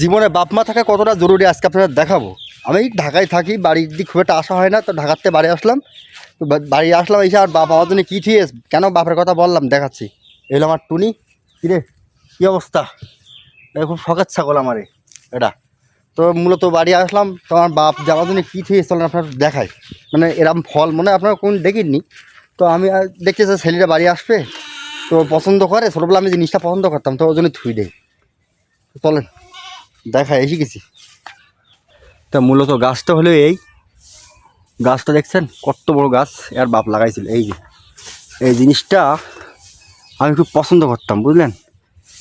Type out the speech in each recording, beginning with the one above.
জীবনে বাপ মা থাকা কতটা জরুরি আজকে আপনারা দেখাবো। আমি ঢাকায় থাকি, বাড়ির দিক খুব একটা আসা হয় না, তো ঢাকাতে বাড়ি আসলাম। তো বাড়ি আসলাম, এসে আর বাপ আমার জন্য কী ঠিক কেন বাপের কথা বললাম, দেখাচ্ছি। এলো আমার টুনি। কিরে কী অবস্থা? খুব শখের ছাগল আমার, এটা। তো মূলত বাড়ি আসলাম, তো আমার বাপ যে আমার জন্য কী ঠিক চলেন আপনার দেখায় মানে এরম ফল মনে হয় আপনারা কোন দেখিনি। তো আমি দেখতেছি, ছেলেটা বাড়ি আসবে, তো পছন্দ করে ছোটোবেলা আমি জিনিসটা পছন্দ করতাম, তো ওই জন্য থুই দেয় চলেন। দেখা এসে গেছি তা মূলত গাছটা হলো এই। গাছটা দেখছেন, কত বড় গাছ, এর বাপ লাগাইছিল, এই যে। এই জিনিসটা আমি খুব পছন্দ করতাম, বুঝলেন?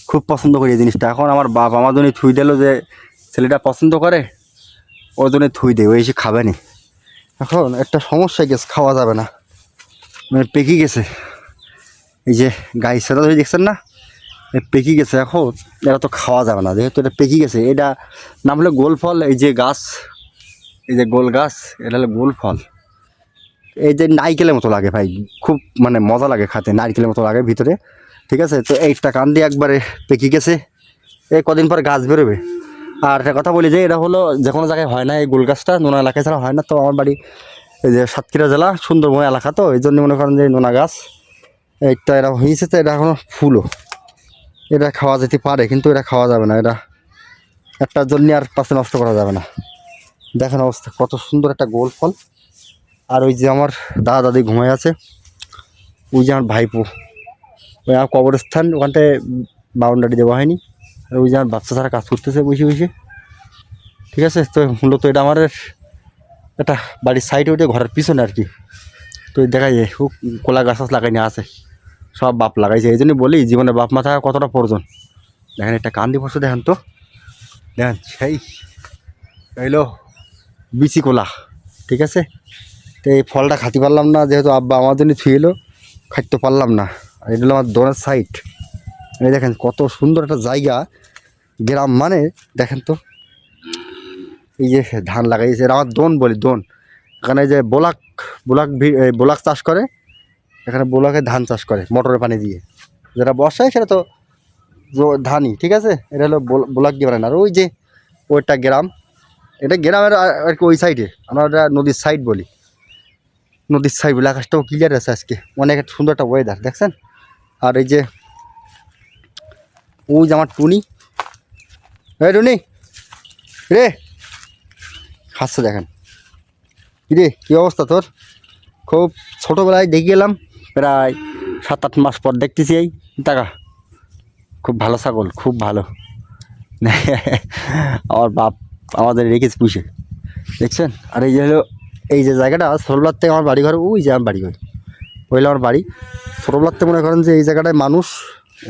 খুব পছন্দ করি এই জিনিসটা। এখন আমার বাপ আমার জন্য থুই দিল যে ছেলেটা পছন্দ করে ওর জন্য থুই দেয় ও এসে খাবে না। এখন একটা সমস্যা গেছে, খাওয়া যাবে না। মানে পেকে গেছে। এই যে গাই সেটা দেখছেন না? পেকে গেছে এখন, এটা তো খাওয়া যাবে না। যেহেতু এটা পেকে গেছে, এটা নাম হলো গোল ফল, এই যে গাছ, এই যে গোল গাছ, এটা হলো গোল ফল। এই যে নারকেলের মতো লাগে ভাই, খুব মানে মজা লাগে খাতে, নারকেলের মতো লাগে ভিতরে, ঠিক আছে? তো এইটা কান দিয়ে একবারে পেকে গেছে, এই কদিন পর গাছ বেরোবে। আর একটা কথা বলি যে, এটা হলো যে কোনো জায়গায় হয় না এই গোল গাছটা, নোনা এলাকায় ছাড়া হয় না। তো আমার বাড়ি এই যে সাতক্ষীরা জেলা, সুন্দরবন এলাকা, তো এই জন্য মনে করেন যে নোনা গাছ, এইটা এটা হয়েছে, তো এটা এখনও ফুলও। এটা খাওয়া যেতে পারে, কিন্তু এটা খাওয়া যাবে না। এটা একটার জন্য আর পাশে নষ্ট করা যাবে না। দেখেন অবস্থা, কত সুন্দর একটা গোল ফল। আর ওই যে আমার দাদা দাদি ঘুমায় আছে, ওই যে আমার ভাইপো। ওই আমার কবরস্থান ওখানটায় বাউন্ডারি দেওয়া হয়নি। আর ওই যে আমার বাচ্চা ছাড়া কাজ করতেছে বসে বসে। ঠিক আছে? তো মূলত এটা আমার একটা বাড়ির সাইডে ওইটা, ঘরের পিছনে আর কি। তো দেখা যায় খুব কলা গাছ লাগাই নিয়ে আছে। সব বাপ লাগাইছে, এই জন্যই বলি জীবনে বাপ মা থাকা কতটা প্রয়োজন। দেখেন, একটা কান্দি বসে দেখেন তো। দেখেন, সেই এইলো বিচি কোলা, ঠিক আছে? তো এই ফলটা খাতে পারলাম না, যেহেতু আব্বা আমার জন্য থুয়ে এলো খাইতে পারলাম না। আর এটা হলো আমার দোনের সাইড এই দেখেন, কত সুন্দর একটা জায়গা, গ্রাম মানে দেখেন তো। এই যে ধান লাগাইছে আমার দোন বলি, দোন। এখানে যে বোলাক বোলাক বোলাক চাষ করে এখানে বোলাকে ধান চাষ করে মোটরের পানি দিয়ে। যেটা বর্ষায় সেটা তো ধানই, ঠিক আছে? এটা হলো বোল- বোলাক দিয়ে বানায়। আর ওই যে ওইটা গ্রাম, এটা গ্রামের আর কি ওই সাইডে, আমরা ওটা নদীর সাইড বলি। নদীর সাইড বলে আকাশটাও ক্লিয়ার আছে আজকে। অনেক একটা সুন্দর একটা ওয়েদার দেখছেন? আর এই যে, ওই যে আমার টুনি। এই টুনি, রে! খাচ্ছে দেখেন। রে, কী অবস্থা তোর? খুব ছোটোবেলায় দেখে গেলাম প্রায় সাত আট মাস পর দেখতেছি এই। টাকা খুব ভালো ছাগল, খুব ভালো। আমার বাপ আমাদের রেখেছে পুষে। দেখছেন? আর এই যে হলো, এই যে জায়গাটা, ছোটোবেলার থেকে আমার বাড়ি ঘর ওই যে আমার বাড়ি ঘর ওইলে আমার বাড়ি। ছোটোবেলার থেকে মনে করেন যে এই জায়গাটায় মানুষ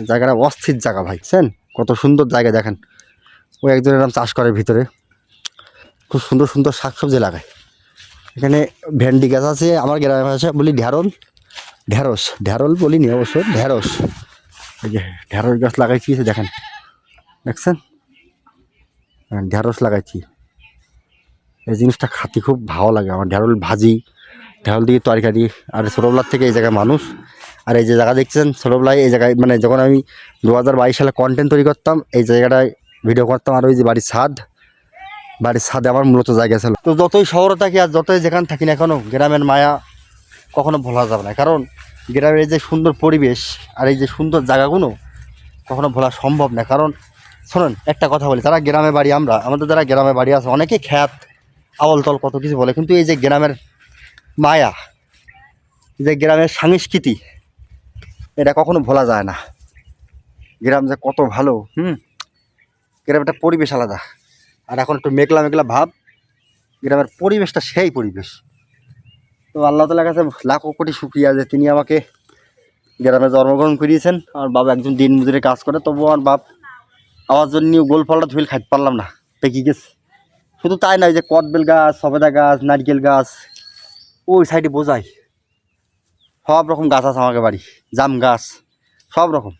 জায়গাটা অস্থির জায়গা ভাই, বুঝছেন? কত সুন্দর জায়গা, দেখেন। ওই একজন এরকম চাষ করে ভিতরে। খুব সুন্দর সুন্দর শাকসবজি লাগায়। এখানে ভেন্ডি গাছ আছে, আমার গ্রামের ভাষা বলি ঢ্যাঁড়ল ঢ্যাঁড়স ঢ্যাঁড়ল বলিনি অবশ্য ঢ্যাঁড়স এই যে ঢ্যাঁড়স গাছ লাগাইছি দেখেন, দেখছেন? ঢ্যাঁড়স লাগাইছি। এই জিনিসটা খাতে খুব ভালো লাগে, আমার ঢ্যাঁড়ল ভাজি ঢ্যাঁড়ল দিয়ে তরকারি। আর ছোটোবেলার থেকে এই জায়গায় মানুষ, আর এই যে জায়গা দেখছেন, ছোটোবেলায় এই জায়গায় মানে যখন আমি দু হাজার বাইশ সালে কন্টেন্ট তৈরি করতাম, এই জায়গাটায় ভিডিও করতাম, আর ওই যে বাড়ির ছাদ, বাড়ির ছাদে আমার মূলত জায়গা ছিল। তো যতই শহরে থাকি আর যতই যেখানে থাকি না এখনও গ্রামের মায়া কখনো ভোলা যাবে না। কারণ গ্রামের এই যে সুন্দর পরিবেশ আর এই যে সুন্দর জায়গাগুলো কখনো ভোলা সম্ভব না। কারণ শোনেন, একটা কথা বলি তারা গ্রামে বাড়ি আমরা, আমাদের যারা গ্রামে বাড়ি আছে অনেকেই খ্যাত, আবলতল কত কিছু বলে, কিন্তু এই যে গ্রামের মায়া, যে গ্রামের সংস্কৃতি, এটা কখনো ভোলা যায় না। গ্রাম যে কত ভালো, হুম? গ্রামের একটা পরিবেশ আলাদা। আর এখন একটু মেঘলা মেঘলা ভাব, গ্রামের পরিবেশটা সেই পরিবেশ। তো আল্লাহ তালার কাছে লাখো কোটি শুক্রিয়া যে তিনি আমাকে গ্রামে জন্মগ্রহণ করিয়েছেন। আমার বাবা একজন দিন মজুরে কাজ করে তবু আমার বাপ আমার জন্য গোল ফলটা খাইতে পারলাম না, পেকে গেছে। শুধু তাই নয় যে কদবেল গাছ, সবেদা গাছ, নারকেল গাছ, ওই সাইডে বোঝাই। সব রকম গাছ আছে আমাকে বাড়ি, জাম গাছ, সব রকম।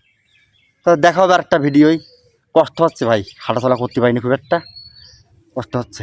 তো দেখা হবে আর একটা ভিডিওই কষ্ট হচ্ছে ভাই, হাঁটাচলা করতে পারিনি খুব একটা। কষ্ট হচ্ছে।